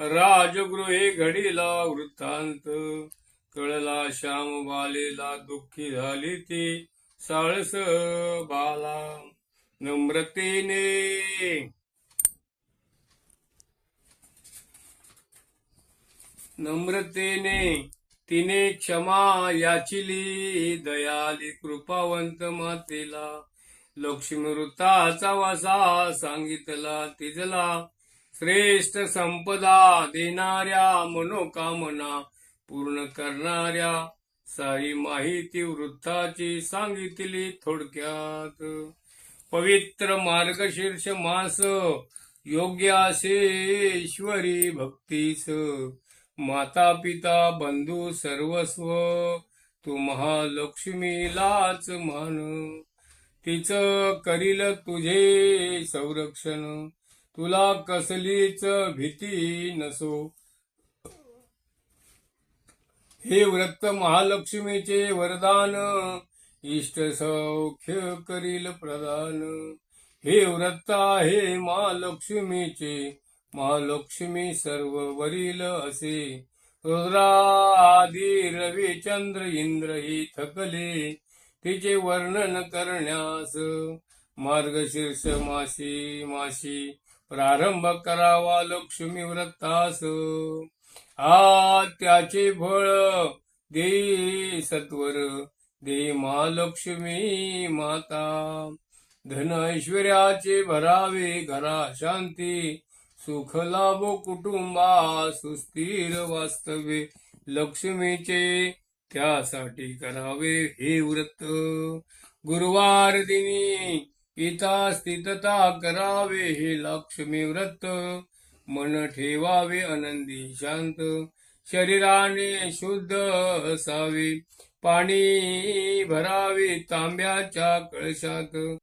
राजगृहे घडीला वृत्तांत. कळला श्याम बालेला दुःखी झाली ती साळस बाला. नम्रतेने. नम्रतेने तिने क्षमा याचिली दयाली कृपावंत मातेला. लक्ष्मी वृत्ताचा वासा सांगितला तिजला. श्रेष्ठ संपदा देणाऱ्या मनोकामना पूर्ण करणाऱ्या सारी माहिती वृत्ताची सांगितली थोडक्यात. पवित्र मार्गशीर्ष मास योग्य असे ईश्वरी भक्तीस. माता पिता बंधू सर्वस्व तू महालक्ष्मीलाच मान. तिचं करील तुझे संरक्षण. तुला कसलीच भीती नसो. हे व्रत महालक्ष्मीचे वरदान. इष्ट सौख्य करील प्रदान. हे व्रत आहे महालक्ष्मीचे. महालक्ष्मी सर्व वरील असे. रुद्रादी रवी चंद्र इंद्र ही थकले. तिचे वर्णन करण्यास मार्गशीर्ष माशी माशी प्रारंभ करावा लक्ष्मी व्रतास. आ त्याचे फळ दे सत्वर. दे महालक्ष्मी माता. धन ऐश्वर्याचे भरावे घरा शांती. सुख लाभो कुटुंबा सुस्थिर वास्तव्य. लक्ष्मीचे त्यासाठी करावे हे व्रत. गुरुवार दिनी पिता स्थितता करावे हे लक्ष्मी व्रत. मन ठेवावे आनंदी शांत. शरीराने शुद्ध असावे. पाणी भरावे तांब्याच्या कळशात.